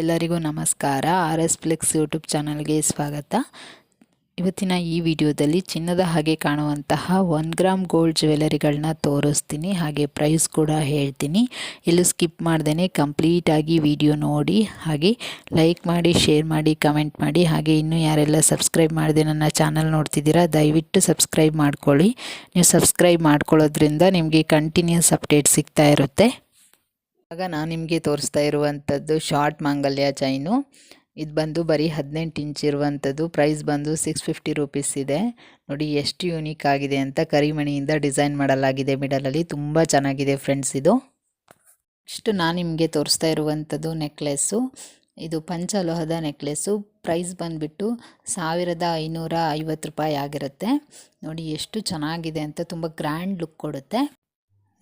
ಎಲ್ಲರಿಗೂ ನಮಸ್ಕಾರ. R S flex YouTube ಚಾನಲ್ಗೆ ಸ್ವಾಗತ. ಇವತ್ತಿನ ಈ ವಿಡಿಯೋದಲ್ಲಿ ಚಿನ್ನದ ಹಾಗೆ ಕಾಣುವಂತಹ ಒನ್ ಗ್ರಾಮ್ ಗೋಲ್ಡ್ ಜ್ಯುವೆಲರಿಗಳನ್ನ ತೋರಿಸ್ತೀನಿ. ಹಾಗೆ ಪ್ರೈಸ್ ಕೂಡ ಹೇಳ್ತೀನಿ. ಎಲ್ಲೂ ಸ್ಕಿಪ್ ಮಾಡ್ದೇ ಕಂಪ್ಲೀಟಾಗಿ ವಿಡಿಯೋ ನೋಡಿ, ಹಾಗೆ ಲೈಕ್ ಮಾಡಿ ಶೇರ್ ಮಾಡಿ ಕಮೆಂಟ್ ಮಾಡಿ, ಹಾಗೆ ಇನ್ನೂ ಯಾರೆಲ್ಲ ಸಬ್ಸ್ಕ್ರೈಬ್ ಮಾಡಿದೆ ನನ್ನ ಚಾನಲ್ ನೋಡ್ತಿದ್ದೀರಾ, ದಯವಿಟ್ಟು ಸಬ್ಸ್ಕ್ರೈಬ್ ಮಾಡ್ಕೊಳ್ಳಿ. ನೀವು ಸಬ್ಸ್ಕ್ರೈಬ್ ಮಾಡ್ಕೊಳ್ಳೋದ್ರಿಂದ ನಿಮಗೆ ಕಂಟಿನ್ಯೂಸ್ ಅಪ್ಡೇಟ್ ಸಿಗ್ತಾ ಇರುತ್ತೆ. ಆಗ ನಾನು ನಿಮಗೆ ತೋರಿಸ್ತಾ ಇರುವಂಥದ್ದು ಶಾರ್ಟ್ ಮಾಂಗಲ್ಯ ಚೈನು ಇದು ಬಂದು ಬರೀ ಹದಿನೆಂಟು ಇಂಚ್ ಇರುವಂಥದ್ದು ಪ್ರೈಸ್ ಬಂದು ಸಿಕ್ಸ್ ಫಿಫ್ಟಿ ರುಪೀಸ್ ಇದೆ. ನೋಡಿ ಎಷ್ಟು ಯೂನಿಕ್ ಆಗಿದೆ ಅಂತ ಕರಿಮಣಿಯಿಂದ ಡಿಸೈನ್ ಮಾಡಲಾಗಿದೆ ಮಿಡಲಲ್ಲಿ ತುಂಬ ಚೆನ್ನಾಗಿದೆ ಫ್ರೆಂಡ್ಸ್ ಇದು. ನೆಕ್ಸ್ಟ್ ನಾನು ನಿಮಗೆ ತೋರಿಸ್ತಾ ಇರುವಂಥದ್ದು ನೆಕ್ಲೆಸ್ಸು ಇದು ಪಂಚಲೋಹದ ನೆಕ್ಲೆಸ್ಸು ಪ್ರೈಸ್ ಬಂದುಬಿಟ್ಟು ಸಾವಿರದ ಐನೂರ ಐವತ್ತು ರೂಪಾಯಿ ಆಗಿರುತ್ತೆ. ನೋಡಿ ಎಷ್ಟು ಚೆನ್ನಾಗಿದೆ ಅಂತ ತುಂಬ ಗ್ರ್ಯಾಂಡ್ ಲುಕ್ ಕೊಡುತ್ತೆ.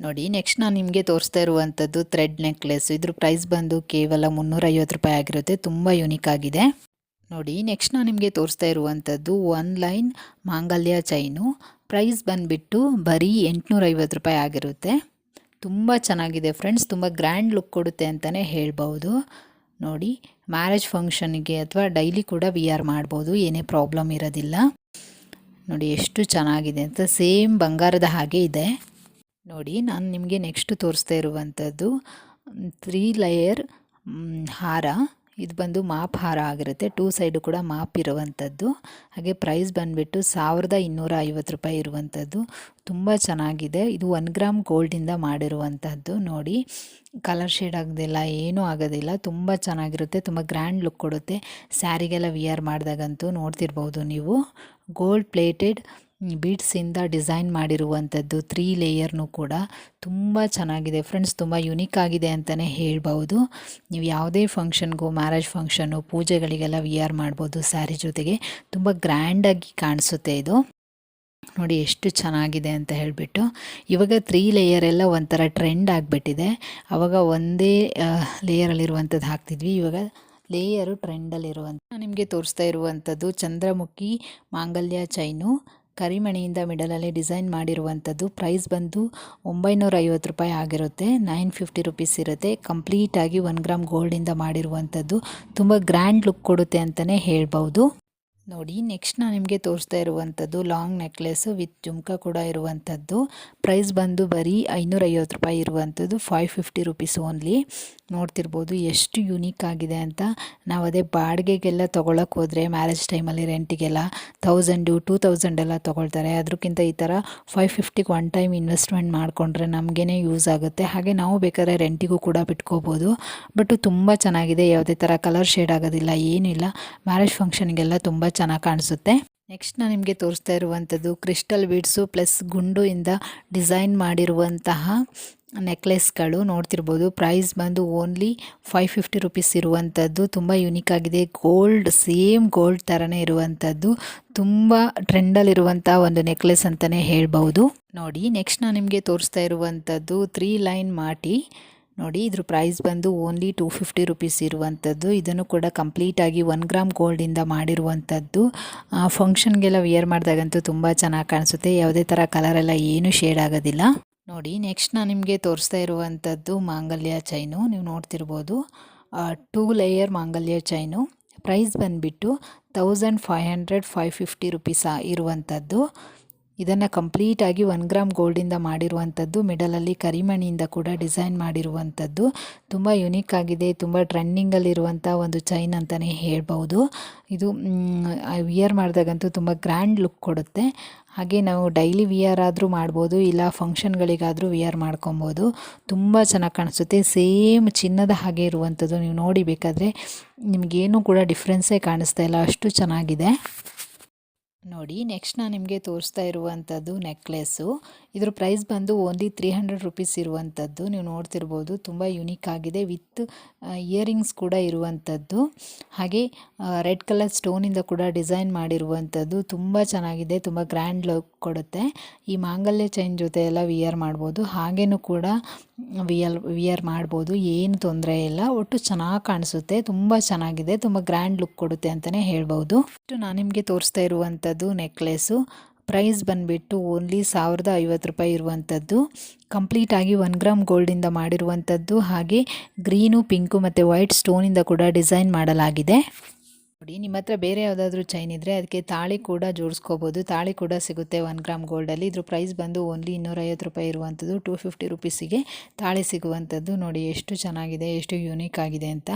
ನೋಡಿ ನೆಕ್ಸ್ಟ್ ನಾನು ನಿಮಗೆ ತೋರಿಸ್ತಾ ಇರುವಂಥದ್ದು ಥ್ರೆಡ್ ನೆಕ್ಲೆಸ್ ಇದ್ರ ಪ್ರೈಸ್ ಬಂದು ಕೇವಲ ಮುನ್ನೂರೈವತ್ತು ರೂಪಾಯಿ ಆಗಿರುತ್ತೆ. ತುಂಬ ಯುನಿಕ್ ಆಗಿದೆ. ನೋಡಿ ನೆಕ್ಸ್ಟ್ ನಾನು ನಿಮಗೆ ತೋರಿಸ್ತಾ ಇರುವಂಥದ್ದು ಒನ್ ಲೈನ್ ಮಾಂಗಲ್ಯ ಚೈನು ಪ್ರೈಸ್ ಬಂದುಬಿಟ್ಟು ಬರೀ ಎಂಟುನೂರೈವತ್ತು ರೂಪಾಯಿ ಆಗಿರುತ್ತೆ. ತುಂಬ ಚೆನ್ನಾಗಿದೆ ಫ್ರೆಂಡ್ಸ್ ತುಂಬ ಗ್ರ್ಯಾಂಡ್ ಲುಕ್ ಕೊಡುತ್ತೆ ಅಂತಲೇ ಹೇಳ್ಬೋದು. ನೋಡಿ ಮ್ಯಾರೇಜ್ ಫಂಕ್ಷನ್ಗೆ ಅಥವಾ ಡೈಲಿ ಕೂಡ ವಿ ಆರ್ ಮಾಡ್ಬೋದು. ಏನೇ ಪ್ರಾಬ್ಲಮ್ ಇರೋದಿಲ್ಲ. ನೋಡಿ, ಎಷ್ಟು ಚೆನ್ನಾಗಿದೆ ಅಂತ ಸೇಮ್ ಬಂಗಾರದ ಹಾಗೆ ಇದೆ. ನೋಡಿ, ನಾನು ನಿಮಗೆ ನೆಕ್ಸ್ಟ್ ತೋರಿಸ್ತಾ ಇರುವಂಥದ್ದು ತ್ರೀ ಲೇಯರ್ ಹಾರ. ಇದು ಬಂದು ಮಾಪ್ ಹಾರ ಆಗಿರುತ್ತೆ. ಟೂ ಸೈಡು ಕೂಡ ಮಾಪ್ ಇರುವಂಥದ್ದು ಹಾಗೆ ಪ್ರೈಸ್ ಬಂದುಬಿಟ್ಟು ಸಾವಿರದ ಇನ್ನೂರ ಐವತ್ತು ರೂಪಾಯಿ ಇರುವಂಥದ್ದು ತುಂಬ ಚೆನ್ನಾಗಿದೆ. ಇದು ಒನ್ ಗ್ರಾಮ್ ಗೋಲ್ಡಿಂದ ಮಾಡಿರುವಂಥದ್ದು ನೋಡಿ ಕಲರ್ ಶೇಡ್ ಆಗೋದಿಲ್ಲ, ಏನೂ ಆಗೋದಿಲ್ಲ. ತುಂಬ ಚೆನ್ನಾಗಿರುತ್ತೆ. ತುಂಬ ಗ್ರ್ಯಾಂಡ್ ಲುಕ್ ಕೊಡುತ್ತೆ. ಸ್ಯಾರಿಗೆಲ್ಲ ವಿಯರ್ ಮಾಡಿದಾಗಂತೂ ನೋಡ್ತಿರ್ಬೋದು ನೀವು. ಗೋಲ್ಡ್ ಪ್ಲೇಟೆಡ್ ಬೀಡ್ಸಿಂದ ಡಿಸೈನ್ ಮಾಡಿರುವಂಥದ್ದು ತ್ರೀ ಲೇಯರ್ನೂ ಕೂಡ ತುಂಬ ಚೆನ್ನಾಗಿದೆ. ಫ್ರೆಂಡ್ಸ್ ತುಂಬ ಯುನಿಕ್ ಆಗಿದೆ ಅಂತಲೇ ಹೇಳ್ಬೋದು ನೀವು ಯಾವುದೇ ಫಂಕ್ಷನ್ಗೂ ಮ್ಯಾರೇಜ್ ಫಂಕ್ಷನ್ನು ಪೂಜೆಗಳಿಗೆಲ್ಲ ವಿಯರ್ ಮಾಡ್ಬೋದು ಸ್ಯಾರಿ ಜೊತೆಗೆ. ತುಂಬ ಗ್ರ್ಯಾಂಡಾಗಿ ಕಾಣಿಸುತ್ತೆ ಇದು. ನೋಡಿ ಎಷ್ಟು ಚೆನ್ನಾಗಿದೆ ಅಂತ ಹೇಳಿಬಿಟ್ಟು. ಇವಾಗ ತ್ರೀ ಲೇಯರ್ ಎಲ್ಲ ಒಂಥರ ಟ್ರೆಂಡ್ ಆಗಿಬಿಟ್ಟಿದೆ. ಆವಾಗ ಒಂದೇ ಲೇಯರಲ್ಲಿರುವಂಥದ್ದು ಹಾಕ್ತಿದ್ವಿ. ಇವಾಗ ಲೇಯರು ಟ್ರೆಂಡಲ್ಲಿರುವಂಥ ನಿಮಗೆ ತೋರಿಸ್ತಾ ಇರುವಂಥದ್ದು ಚಂದ್ರಮುಖಿ ಮಾಂಗಲ್ಯ ಚೈನು. ಕರಿಮಣಿಯಿಂದ ಮಿಡಲಲ್ಲಿ ಡಿಸೈನ್ ಮಾಡಿರುವಂಥದ್ದು. ಪ್ರೈಸ್ ಬಂದು ಒಂಬೈನೂರ ಐವತ್ತು ರೂಪಾಯಿ ಆಗಿರುತ್ತೆ. ನೈನ್ ಫಿಫ್ಟಿ ರುಪೀಸ್ ಇರುತ್ತೆ. ಕಂಪ್ಲೀಟಾಗಿ ಒನ್ ಗ್ರಾಮ್ ಗೋಲ್ಡಿಂದ ಮಾಡಿರುವಂಥದ್ದು. ತುಂಬ ಗ್ರ್ಯಾಂಡ್ ಲುಕ್ ಕೊಡುತ್ತೆ ಅಂತಲೇ ಹೇಳ್ಬೋದು. ನೋಡಿ ನೆಕ್ಸ್ಟ್ ನಾನು ನಿಮಗೆ ತೋರಿಸ್ತಾ ಇರುವಂಥದ್ದು ಲಾಂಗ್ ನೆಕ್ಲೆಸ್ಸು ವಿತ್ ಜುಮ್ಕಾ ಕೂಡ ಇರುವಂಥದ್ದು. ಪ್ರೈಸ್ ಬಂದು ಬರೀ ಐನೂರೈವತ್ತು ರೂಪಾಯಿ ಇರುವಂಥದ್ದು ಫೈವ್ ಫಿಫ್ಟಿ ರುಪೀಸ್ ಓನ್ಲಿ ನೋಡ್ತಿರ್ಬೋದು ಎಷ್ಟು ಯುನೀಕ್ ಆಗಿದೆ ಅಂತ. ನಾವು ಅದೇ ಬಾಡಿಗೆಗೆಲ್ಲ ತೊಗೊಳಕ್ಕೆ ಹೋದರೆ ಮ್ಯಾರೇಜ್ ಟೈಮಲ್ಲಿ ರೆಂಟಿಗೆಲ್ಲ ತೌಸಂಡು ಟೂ ತೌಸಂಡ್ ಎಲ್ಲ ತೊಗೊಳ್ತಾರೆ. ಅದಕ್ಕಿಂತ ಈ ಥರ ಫೈವ್ ಫಿಫ್ಟಿಗೆ ಒನ್ ಟೈಮ್ ಇನ್ವೆಸ್ಟ್ಮೆಂಟ್ ಮಾಡಿಕೊಂಡ್ರೆ ನಮಗೇ ಯೂಸ್ ಆಗುತ್ತೆ. ಹಾಗೆ ನಾವು ಬೇಕಾದ್ರೆ ರೆಂಟಿಗೂ ಕೂಡ ಬಿಟ್ಕೋಬೋದು. ಬಟ್ ತುಂಬ ಚೆನ್ನಾಗಿದೆ, ಯಾವುದೇ ಥರ ಕಲರ್ ಶೇಡ್ ಆಗೋದಿಲ್ಲ, ಏನಿಲ್ಲ. ಮ್ಯಾರೇಜ್ ಫಂಕ್ಷನ್ಗೆಲ್ಲ ತುಂಬ ಚೆನ್ನಾಗಿ ಕಾಣಿಸುತ್ತೆ. ನೆಕ್ಸ್ಟ್ ನಾನು ನಿಮಗೆ ತೋರಿಸ್ತಾ ಇರುವಂಥದ್ದು ಕ್ರಿಸ್ಟಲ್ ಬೀಡ್ಸು ಪ್ಲಸ್ ಗುಂಡು ಇಂದ ಡಿಸೈನ್ ಮಾಡಿರುವಂತಹ ನೆಕ್ಲೆಸ್ಗಳು ನೋಡ್ತಿರ್ಬೋದು ಪ್ರೈಸ್ ಬಂದು ಓನ್ಲಿ ಫೈವ್ ಫಿಫ್ಟಿ ರುಪೀಸ್ ಇರುವಂಥದ್ದು. ತುಂಬ ಯುನೀಕ್ ಆಗಿದೆ. ಗೋಲ್ಡ್ ಸೇಮ್ ಗೋಲ್ಡ್ ಥರನೇ ಇರುವಂಥದ್ದು. ತುಂಬ ಟ್ರೆಂಡಲ್ಲಿರುವಂಥ ಒಂದು ನೆಕ್ಲೆಸ್ ಅಂತಲೇ ಹೇಳ್ಬೋದು ನೋಡಿ ನೆಕ್ಸ್ಟ್ ನಾನು ನಿಮಗೆ ತೋರಿಸ್ತಾ ಇರುವಂಥದ್ದು ತ್ರೀ ಲೈನ್ ಮಾಟಿ. ನೋಡಿ, ಇದ್ರ ಪ್ರೈಸ್ ಬಂದು ಓನ್ಲಿ ಟೂ ಫಿಫ್ಟಿ ರುಪೀಸ್ ಇರುವಂಥದ್ದು ಇದನ್ನು ಕೂಡ ಕಂಪ್ಲೀಟಾಗಿ ಒನ್ ಗ್ರಾಮ್ ಗೋಲ್ಡಿಂದ ಮಾಡಿರುವಂಥದ್ದು ಫಂಕ್ಷನ್ಗೆಲ್ಲ ವಿಯರ್ ಮಾಡಿದಾಗಂತೂ ತುಂಬ ಚೆನ್ನಾಗಿ ಕಾಣಿಸುತ್ತೆ. ಯಾವುದೇ ಥರ ಕಲರೆಲ್ಲ ಏನೂ ಶೇಡ್ ಆಗೋದಿಲ್ಲ. ನೋಡಿ ನೆಕ್ಸ್ಟ್ ನಾನು ನಿಮಗೆ ತೋರಿಸ್ತಾ ಇರುವಂಥದ್ದು ಮಾಂಗಲ್ಯ ಚೈನು ನೀವು ನೋಡ್ತಿರ್ಬೋದು. ಟೂ ಲೇಯರ್ ಮಾಂಗಲ್ಯ ಚೈನು ಪ್ರೈಸ್ ಬಂದುಬಿಟ್ಟು thousand five hundred five fifty rupees ಇರುವಂಥದ್ದು ಇದನ್ನು ಕಂಪ್ಲೀಟಾಗಿ ಒನ್ ಗ್ರಾಮ್ ಗೋಲ್ಡಿಂದ ಮಾಡಿರುವಂಥದ್ದು ಮಿಡಲಲ್ಲಿ ಕರಿಮಣಿಯಿಂದ ಕೂಡ ಡಿಸೈನ್ ಮಾಡಿರುವಂಥದ್ದು ತುಂಬ ಯುನೀಕ್ ಆಗಿದೆ, ತುಂಬ ಟ್ರೆಂಡಿಂಗಲ್ಲಿರುವಂಥ ಒಂದು ಚೈನ್ ಅಂತಲೇ ಹೇಳ್ಬೋದು ಇದು ವಿಯರ್ ಮಾಡಿದಾಗಂತೂ ತುಂಬ ಗ್ರ್ಯಾಂಡ್ ಲುಕ್ ಕೊಡುತ್ತೆ. ಹಾಗೆ ನಾವು ಡೈಲಿ ವಿಯರ್ ಆದರೂ ಮಾಡ್ಬೋದು, ಇಲ್ಲ ಫಂಕ್ಷನ್ಗಳಿಗಾದರೂ ವಿಯರ್ ಮಾಡ್ಕೊಬೋದು. ತುಂಬ ಚೆನ್ನಾಗಿ ಕಾಣಿಸುತ್ತೆ. ಸೇಮ್ ಚಿನ್ನದ ಹಾಗೆ ಇರುವಂಥದ್ದು ನೀವು ನೋಡಿ ಬೇಕಾದರೆ ನಿಮಗೇನು ಕೂಡ ಡಿಫ್ರೆನ್ಸೇ ಕಾಣಿಸ್ತಾ ಇಲ್ಲ. ಅಷ್ಟು ಚೆನ್ನಾಗಿದೆ. ನೋಡಿ ನೆಕ್ಸ್ಟ್ ನಾನು ನಿಮಗೆ ತೋರಿಸ್ತಾ ಇರುವಂಥದ್ದು ನೆಕ್ಲೆಸ್ಸು ಇದ್ರ ಪ್ರೈಸ್ ಬಂದು ಓನ್ಲಿ ತ್ರೀ ಹಂಡ್ರೆಡ್ ರುಪೀಸ್ ಇರುವಂಥದ್ದು ನೀವು ನೋಡ್ತಿರ್ಬೋದು, ತುಂಬ ಯುನೀಕ್ ಆಗಿದೆ. ವಿತ್ ಇಯರಿಂಗ್ಸ್ ಕೂಡ ಇರುವಂಥದ್ದು ಹಾಗೆ ರೆಡ್ ಕಲರ್ ಸ್ಟೋನಿಂದ ಕೂಡ ಡಿಸೈನ್ ಮಾಡಿರುವಂಥದ್ದು ತುಂಬ ಚೆನ್ನಾಗಿದೆ, ತುಂಬ ಗ್ರ್ಯಾಂಡ್ ಲುಕ್ ಕೊಡುತ್ತೆ. ಈ ಮಾಂಗಲ್ಯ ಚೈನ್ ಜೊತೆ ಎಲ್ಲ ವಿಯರ್ ಮಾಡ್ಬೋದು. ಹಾಗೇನೂ ಕೂಡ ವಿಯರ್ ವಿಯರ್ ಮಾಡ್ಬೋದು. ಏನು ತೊಂದರೆ ಇಲ್ಲ. ಒಟ್ಟು ಚೆನ್ನಾಗಿ ಕಾಣಿಸುತ್ತೆ. ತುಂಬ ಚೆನ್ನಾಗಿದೆ. ತುಂಬ ಗ್ರ್ಯಾಂಡ್ ಲುಕ್ ಕೊಡುತ್ತೆ ಅಂತಲೇ ಹೇಳ್ಬೋದು. ನಾನು ನಿಮಗೆ ತೋರಿಸ್ತಾ ಇರುವಂಥದ್ದು ನೆಕ್ಲೆಸ್ಸು ಪ್ರೈಸ್ ಬಂದುಬಿಟ್ಟು ಓನ್ಲಿ ಸಾವಿರದ ಐವತ್ತು ರೂಪಾಯಿ ಇರುವಂಥದ್ದು. ಕಂಪ್ಲೀಟಾಗಿ ಒನ್ ಗ್ರಾಮ್ ಗೋಲ್ಡಿಂದ ಮಾಡಿರುವಂಥದ್ದು. ಹಾಗೆ ಗ್ರೀನು, ಪಿಂಕು ಮತ್ತು ವೈಟ್ ಸ್ಟೋನಿಂದ ಕೂಡ ಡಿಸೈನ್ ಮಾಡಲಾಗಿದೆ. ನೋಡಿ, ನಿಮ್ಮ ಹತ್ರ ಬೇರೆ ಯಾವುದಾದ್ರೂ ಚೈನ್ ಇದ್ದರೆ ಅದಕ್ಕೆ ತಾಳಿ ಕೂಡ ಜೋಡಿಸ್ಕೋಬೋದು. ತಾಳಿ ಕೂಡ ಸಿಗುತ್ತೆ ಒನ್ ಗ್ರಾಮ್ ಗೋಲ್ಡಲ್ಲಿ. ಇದ್ರ ಪ್ರೈಸ್ ಬಂದು ಓನ್ಲಿ ಇನ್ನೂರೈವತ್ತು ರೂಪಾಯಿ ಇರುವಂಥದ್ದು. ಟೂ ಫಿಫ್ಟಿ ರುಪೀಸಿಗೆ ತಾಳಿ ಸಿಗುವಂಥದ್ದು. ನೋಡಿ, ಎಷ್ಟು ಚೆನ್ನಾಗಿದೆ, ಎಷ್ಟು ಯೂನಿಕ್ ಆಗಿದೆ ಅಂತ.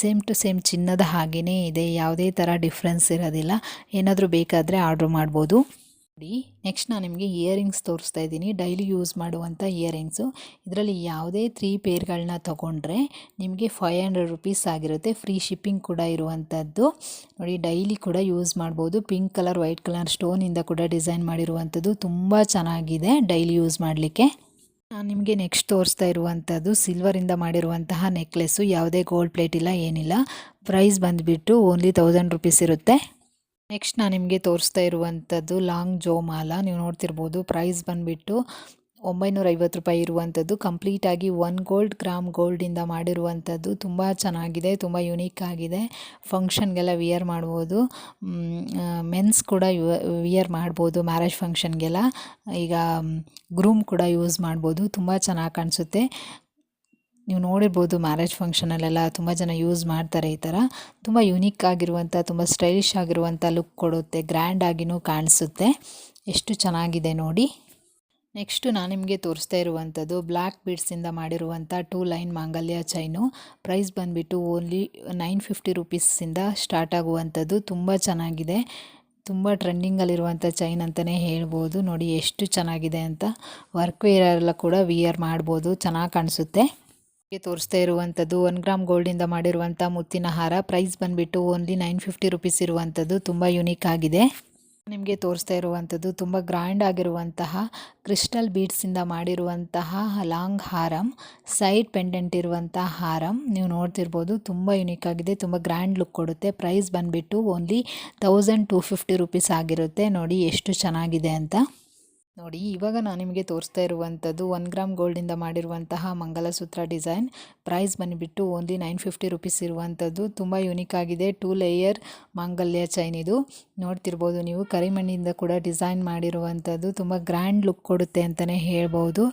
ಸೇಮ್ ಟು ಸೇಮ್ ಚಿನ್ನದ ಹಾಗೆಯೇ ಇದೆ. ಯಾವುದೇ ಥರ ಡಿಫ್ರೆನ್ಸ್ ಇರೋದಿಲ್ಲ. ಏನಾದರೂ ಬೇಕಾದರೆ ಆರ್ಡ್ರ್ ಮಾಡ್ಬೋದು. ನೋಡಿ ನೆಕ್ಸ್ಟ್ ನಾನು ನಿಮಗೆ ಇಯರಿಂಗ್ಸ್ ತೋರಿಸ್ತಾ ಇದ್ದೀನಿ. ಡೈಲಿ ಯೂಸ್ ಮಾಡುವಂಥ ಇಯರಿಂಗ್ಸು ಇದರಲ್ಲಿ ಯಾವುದೇ ತ್ರೀ ಪೇರ್ಗಳನ್ನ ತೊಗೊಂಡ್ರೆ ನಿಮಗೆ ಫೈವ್ ಹಂಡ್ರೆಡ್ ರುಪೀಸ್ ಆಗಿರುತ್ತೆ. ಫ್ರೀ ಶಿಪ್ಪಿಂಗ್ ಕೂಡ ಇರುವಂಥದ್ದು ನೋಡಿ ಡೈಲಿ ಕೂಡ ಯೂಸ್ ಮಾಡ್ಬೋದು. ಪಿಂಕ್ ಕಲರ್ ವೈಟ್ ಕಲರ್ ಸ್ಟೋನಿಂದ ಕೂಡ ಡಿಸೈನ್ ಮಾಡಿರುವಂಥದ್ದು ತುಂಬ ಚೆನ್ನಾಗಿದೆ ಡೈಲಿ ಯೂಸ್ ಮಾಡಲಿಕ್ಕೆ. ನಾನು ನಿಮಗೆ ನೆಕ್ಸ್ಟ್ ತೋರಿಸ್ತಾ ಇರುವಂಥದ್ದು ಸಿಲ್ವರಿಂದ ಮಾಡಿರುವಂತಹ ನೆಕ್ಲೆಸ್ಸು ಯಾವುದೇ ಗೋಲ್ಡ್ ಪ್ಲೇಟ್ ಇಲ್ಲ, ಏನಿಲ್ಲ. ಪ್ರೈಸ್ ಬಂದುಬಿಟ್ಟು ಓನ್ಲಿ ತೌಸಂಡ್ ರುಪೀಸ್ ಇರುತ್ತೆ. ನೆಕ್ಸ್ಟ್ ನಾನು ನಿಮಗೆ ತೋರಿಸ್ತಾ ಇರುವಂಥದ್ದು ಲಾಂಗ್ ಜೋ ಮಾಲ. ನೀವು ನೋಡ್ತಿರ್ಬೋದು ಪ್ರೈಸ್ ಬಂದುಬಿಟ್ಟು ಒಂಬೈನೂರ ಐವತ್ತು ರೂಪಾಯಿ ಇರುವಂಥದ್ದು. ಕಂಪ್ಲೀಟಾಗಿ ಒನ್ ಗೋಲ್ಡ್ ಗ್ರಾಮ್ ಗೋಲ್ಡಿಂದ ಮಾಡಿರುವಂಥದ್ದು. ತುಂಬ ಚೆನ್ನಾಗಿದೆ, ತುಂಬ ಯುನೀಕ್ ಆಗಿದೆ. ಫಂಕ್ಷನ್ಗೆಲ್ಲ ವಿಯರ್ ಮಾಡ್ಬೋದು. ಮೆನ್ಸ್ ಕೂಡ ವಿಯರ್ ಮಾಡ್ಬೋದು ಮ್ಯಾರೇಜ್ ಫಂಕ್ಷನ್ಗೆಲ್ಲ ಈಗ ಗ್ರೂಮ್ ಕೂಡ ಯೂಸ್ ಮಾಡ್ಬೋದು. ತುಂಬ ಚೆನ್ನಾಗಿ ಕಾಣಿಸುತ್ತೆ. ನೀವು ನೋಡಿರ್ಬೋದು ಮ್ಯಾರೇಜ್ ಫಂಕ್ಷನಲ್ಲೆಲ್ಲ ತುಂಬ ಜನ ಯೂಸ್ ಮಾಡ್ತಾರೆ ಈ ಥರ ತುಂಬ ಯುನೀಕ್ ಆಗಿರುವಂಥ ತುಂಬ ಸ್ಟೈಲಿಶ್ ಆಗಿರುವಂಥ ಲುಕ್ ಕೊಡುತ್ತೆ ಗ್ರ್ಯಾಂಡ್ ಆಗಿನೂ ಕಾಣಿಸುತ್ತೆ. ಎಷ್ಟು ಚೆನ್ನಾಗಿದೆ ನೋಡಿ. ನೆಕ್ಸ್ಟು ನಾನು ನಿಮಗೆ ತೋರಿಸ್ತಾ ಇರುವಂಥದ್ದು ಬ್ಲ್ಯಾಕ್ ಬೀಡ್ಸಿಂದ ಮಾಡಿರುವಂಥ ಟೂ ಲೈನ್ ಮಾಂಗಲ್ಯ ಚೈನು ಪ್ರೈಸ್ ಬಂದುಬಿಟ್ಟು ಓನ್ಲಿ ನೈನ್ ಫಿಫ್ಟಿ ರುಪೀಸಿಂದ ಸ್ಟಾರ್ಟ್ ಆಗುವಂಥದ್ದು. ತುಂಬ ಚೆನ್ನಾಗಿದೆ. ತುಂಬ ಟ್ರೆಂಡಿಂಗಲ್ಲಿರುವಂಥ ಚೈನ್ ಅಂತಲೇ ಹೇಳ್ಬೋದು. ನೋಡಿ ಎಷ್ಟು ಚೆನ್ನಾಗಿದೆ ಅಂತ. ವರ್ಕ್ ವೇರೆಲ್ಲ ಕೂಡ ವಿಯರ್ ಮಾಡ್ಬೋದು. ಚೆನ್ನಾಗಿ ಕಾಣಿಸುತ್ತೆ. ತೋರಿಸ್ತಾ ಇರುವಂಥದ್ದು ಒನ್ ಗ್ರಾಮ್ ಗೋಲ್ಡಿಂದ ಮಾಡಿರುವಂಥ ಮುತ್ತಿನ ಹಾರ. ಪ್ರೈಸ್ ಬಂದುಬಿಟ್ಟು ಓನ್ಲಿ ನೈನ್ ಫಿಫ್ಟಿ ರುಪೀಸ್ ಇರುವಂಥದ್ದು. ತುಂಬ ಯುನೀಕ್ ಆಗಿದೆ. ನಿಮಗೆ ತೋರಿಸ್ತಾ ಇರುವಂಥದ್ದು, ತುಂಬ ಗ್ರ್ಯಾಂಡ್ ಆಗಿರುವಂತಹ ಕ್ರಿಸ್ಟಲ್ ಬೀಡ್ಸಿಂದ ಮಾಡಿರುವಂತಹ ಲಾಂಗ್ ಹಾರಮ್ ಸೈಡ್ ಪೆಂಡೆಂಟ್ ಇರುವಂಥ ಹಾರಂ. ನೀವು ನೋಡ್ತಿರ್ಬೋದು, ತುಂಬ ಯುನೀಕ್ ಆಗಿದೆ, ತುಂಬ ಗ್ರ್ಯಾಂಡ್ ಲುಕ್ ಕೊಡುತ್ತೆ. ಪ್ರೈಸ್ ಬಂದುಬಿಟ್ಟು only thousand two fifty rupees ಆಗಿರುತ್ತೆ. ನೋಡಿ, ಎಷ್ಟು ಚೆನ್ನಾಗಿದೆ ಅಂತ. ನೋಡಿ, ಇವಾಗ ನಾನು ನಿಮಗೆ ತೋರಿಸ್ತಾ ಇರುವಂಥದ್ದು ಒನ್ ಗ್ರಾಮ್ ಗೋಲ್ಡಿಂದ ಮಾಡಿರುವಂತಹ ಮಂಗಲಸೂತ್ರ ಡಿಸೈನ್ ಪ್ರೈಸ್ ಬಂದುಬಿಟ್ಟು ಓನ್ಲಿ ನೈನ್ ಫಿಫ್ಟಿ ರುಪೀಸ್ ಇರುವಂಥದ್ದು. ತುಂಬ ಯುನೀಕ್ ಆಗಿದೆ. ಟೂ ಲೇಯರ್ ಮಾಂಗಲ್ಯ ಚೈನ್ ಇದು. ನೋಡ್ತಿರ್ಬೋದು ನೀವು, ಕರಿಮಣ್ಣಿಂದ ಕೂಡ ಡಿಸೈನ್ ಮಾಡಿರುವಂಥದ್ದು. ತುಂಬ ಗ್ರ್ಯಾಂಡ್ ಲುಕ್ ಕೊಡುತ್ತೆ ಅಂತಲೇ ಹೇಳ್ಬೋದು.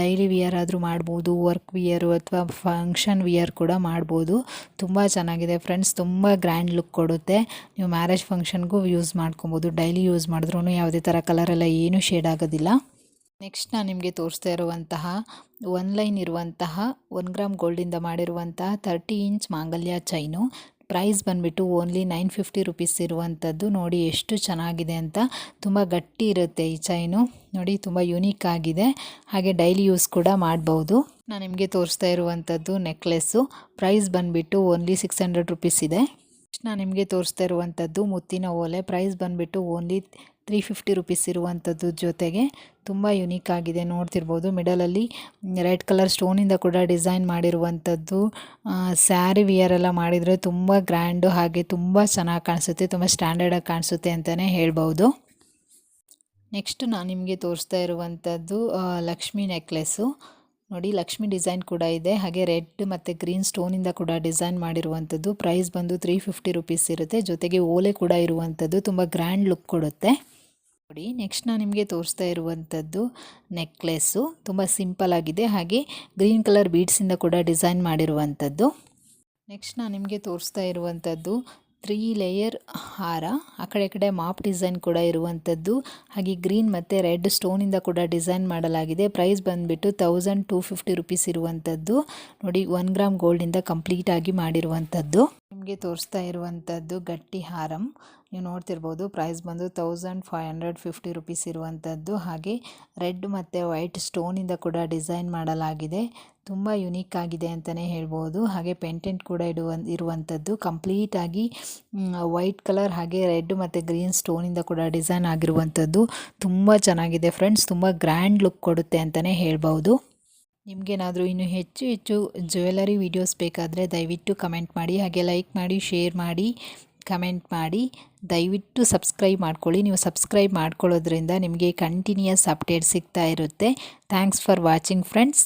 ಡೈಲಿ ವಿಯರ್ ಆದರೂ ಮಾಡ್ಬೋದು ವರ್ಕ್ ವಿಯರು ಅಥವಾ ಫಂಕ್ಷನ್ ವಿಯರ್ ಕೂಡ ಮಾಡ್ಬೋದು. ತುಂಬ ಚೆನ್ನಾಗಿದೆ ಫ್ರೆಂಡ್ಸ್ ತುಂಬ ಗ್ರ್ಯಾಂಡ್ ಲುಕ್ ಕೊಡುತ್ತೆ. ನೀವು ಮ್ಯಾರೇಜ್ ಫಂಕ್ಷನ್ಗೂ ಯೂಸ್ ಮಾಡ್ಕೊಬೋದು. ಡೈಲಿ ಯೂಸ್ ಮಾಡಿದ್ರೂ ಯಾವುದೇ ಥರ ಕಲರೆಲ್ಲ ಏನು ಶೇಡ್ ಆಗೋದು ಆಗೋದಿಲ್ಲ ನೆಕ್ಸ್ಟ್ ನಾನು ನಿಮಗೆ ತೋರಿಸ್ತಾ ಇರುವಂತಹ ಒನ್ ಲೈನ್ ಇರುವಂತಹ ಒನ್ ಗ್ರಾಮ್ ಗೋಲ್ಡಿಂದ ಮಾಡಿರುವಂತಹ ತರ್ಟಿ ಇಂಚ್ ಮಾಂಗಲ್ಯ ಚೈನು ಪ್ರೈಸ್ ಬಂದುಬಿಟ್ಟು ಓನ್ಲಿ ನೈನ್ ಫಿಫ್ಟಿ ರುಪೀಸ್ ಇರುವಂಥದ್ದು. ನೋಡಿ ಎಷ್ಟು ಚೆನ್ನಾಗಿದೆ ಅಂತ. ತುಂಬ ಗಟ್ಟಿ ಇರುತ್ತೆ ಈ ಚೈನು ನೋಡಿ ತುಂಬ ಯುನೀಕ್ ಆಗಿದೆ. ಹಾಗೆ ಡೈಲಿ ಯೂಸ್ ಕೂಡ ಮಾಡ್ಬೋದು. ನಾನು ನಿಮಗೆ ತೋರಿಸ್ತಾ ಇರುವಂಥದ್ದು ನೆಕ್ಲೆಸ್ಸು ಪ್ರೈಸ್ ಬಂದುಬಿಟ್ಟು ಓನ್ಲಿ ಸಿಕ್ಸ್ ಹಂಡ್ರೆಡ್ ರುಪೀಸ್ ಇದೆ. ನಾನು ನಿಮಗೆ ತೋರಿಸ್ತಾ ಇರುವಂಥದ್ದು ಮುತ್ತಿನ ಓಲೆ. ಪ್ರೈಸ್ ಬಂದುಬಿಟ್ಟು ಓನ್ಲಿ ತ್ರೀ ಫಿಫ್ಟಿ ರುಪೀಸ್ ಇರುವಂಥದ್ದು ಜೊತೆಗೆ ತುಂಬ ಯುನೀಕ್ ಆಗಿದೆ. ನೋಡ್ತಿರ್ಬೋದು ಮಿಡಲಲ್ಲಿ ರೆಡ್ ಕಲರ್ ಸ್ಟೋನಿಂದ ಕೂಡ ಡಿಸೈನ್ ಮಾಡಿರುವಂಥದ್ದು. ಸ್ಯಾರಿ ವಿಯರೆಲ್ಲ ಮಾಡಿದರೆ ತುಂಬ ಗ್ರ್ಯಾಂಡು ಹಾಗೆ ತುಂಬ ಚೆನ್ನಾಗಿ ಕಾಣಿಸುತ್ತೆ, ತುಂಬ ಸ್ಟ್ಯಾಂಡರ್ಡಾಗಿ ಕಾಣಿಸುತ್ತೆ ಅಂತಲೇ ಹೇಳ್ಬೋದು. ನೆಕ್ಸ್ಟ್ ನಾನು ನಿಮಗೆ ತೋರಿಸ್ತಾ ಇರುವಂಥದ್ದು ಲಕ್ಷ್ಮಿ ನೆಕ್ಲೆಸ್ಸು ನೋಡಿ, ಲಕ್ಷ್ಮಿ ಡಿಸೈನ್ ಕೂಡ ಇದೆ. ಹಾಗೆ ರೆಡ್ ಮತ್ತು ಗ್ರೀನ್ ಸ್ಟೋನಿಂದ ಕೂಡ ಡಿಸೈನ್ ಮಾಡಿರುವಂಥದ್ದು. ಪ್ರೈಸ್ ಬಂದು ತ್ರೀ ಫಿಫ್ಟಿ ರುಪೀಸ್ ಇರುತ್ತೆ. ಜೊತೆಗೆ ಓಲೆ ಕೂಡ ಇರುವಂಥದ್ದು. ತುಂಬ ಗ್ರ್ಯಾಂಡ್ ಲುಕ್ ಕೊಡುತ್ತೆ. ನೋಡಿ ನೆಕ್ಸ್ಟ್ ನಾನು ನಿಮಗೆ ತೋರಿಸ್ತಾ ಇರುವಂಥದ್ದು ನೆಕ್ಲೆಸ್ಸು ತುಂಬ ಸಿಂಪಲ್ ಆಗಿದೆ. ಹಾಗೆ ಗ್ರೀನ್ ಕಲರ್ ಬೀಡ್ಸಿಂದ ಕೂಡ ಡಿಸೈನ್ ಮಾಡಿರುವಂಥದ್ದು. ನೆಕ್ಸ್ಟ್ ನಾನು ನಿಮಗೆ ತೋರಿಸ್ತಾ ಇರುವಂಥದ್ದು ತ್ರೀ ಲೇಯರ್ ಹಾರ. ಆ ಕಡೆ ಕಡೆ ಮಾಪ್ ಡಿಸೈನ್ ಕೂಡ ಇರುವಂಥದ್ದು. ಹಾಗೆ ಗ್ರೀನ್ ಮತ್ತು ರೆಡ್ ಸ್ಟೋನಿಂದ ಕೂಡ ಡಿಸೈನ್ ಮಾಡಲಾಗಿದೆ. ಪ್ರೈಸ್ ಬಂದುಬಿಟ್ಟು ತೌಸಂಡ್ ಟೂ ಫಿಫ್ಟಿ ರುಪೀಸ್ ಇರುವಂಥದ್ದು. ನೋಡಿ ಒನ್ ಗ್ರಾಮ್ ಗೋಲ್ಡಿಂದ ಕಂಪ್ಲೀಟಾಗಿ ಮಾಡಿರುವಂಥದ್ದು. ನಿಮಗೆ ತೋರಿಸ್ತಾ ಇರುವಂಥದ್ದು ಗಟ್ಟಿ ಹಾರಂ. ನೀವು ನೋಡ್ತಿರ್ಬೋದು ಪ್ರೈಸ್ ಬಂದು thousand five hundred fifty rupees ಇರುವಂಥದ್ದು. ಹಾಗೆ ರೆಡ್ ಮತ್ತು ವೈಟ್ ಸ್ಟೋನಿಂದ ಕೂಡ ಡಿಸೈನ್ ಮಾಡಲಾಗಿದೆ. ತುಂಬ ಯುನೀಕ್ ಆಗಿದೆ ಅಂತಲೇ ಹೇಳ್ಬೋದು. ಹಾಗೆ ಪೆಂಟೆಂಟ್ ಕೂಡ ಇಡುವ ಇರುವಂಥದ್ದು. ಕಂಪ್ಲೀಟಾಗಿ ವೈಟ್ ಕಲರ್ ಹಾಗೆ ರೆಡ್ ಮತ್ತು ಗ್ರೀನ್ ಸ್ಟೋನಿಂದ ಕೂಡ ಡಿಸೈನ್ ಆಗಿರುವಂಥದ್ದು. ತುಂಬ ಚೆನ್ನಾಗಿದೆ ಫ್ರೆಂಡ್ಸ್ ತುಂಬ ಗ್ರ್ಯಾಂಡ್ ಲುಕ್ ಕೊಡುತ್ತೆ ಅಂತಲೇ ಹೇಳ್ಬೋದು. ನಿಮಗೇನಾದರೂ ಇನ್ನೂ ಹೆಚ್ಚು ಹೆಚ್ಚು ಜ್ಯುವೆಲರಿ ವಿಡಿಯೋಸ್ ಬೇಕಾದರೆ ದಯವಿಟ್ಟು ಕಮೆಂಟ್ ಮಾಡಿ, ಹಾಗೆ ಲೈಕ್ ಮಾಡಿ, ಶೇರ್ ಮಾಡಿ, ಕಮೆಂಟ್ ಮಾಡಿ. ದಯವಿಟ್ಟು ಸಬ್ಸ್ಕ್ರೈಬ್ ಮಾಡ್ಕೊಳ್ಳಿ. ನೀವು ಸಬ್ಸ್ಕ್ರೈಬ್ ಮಾಡ್ಕೊಳ್ಳೋದ್ರಿಂದ ನಿಮಗೆ ಕಂಟಿನ್ಯೂಯಸ್ ಅಪ್ಡೇಟ್ ಸಿಗ್ತಾ ಇರುತ್ತೆ. Thanks for watching friends.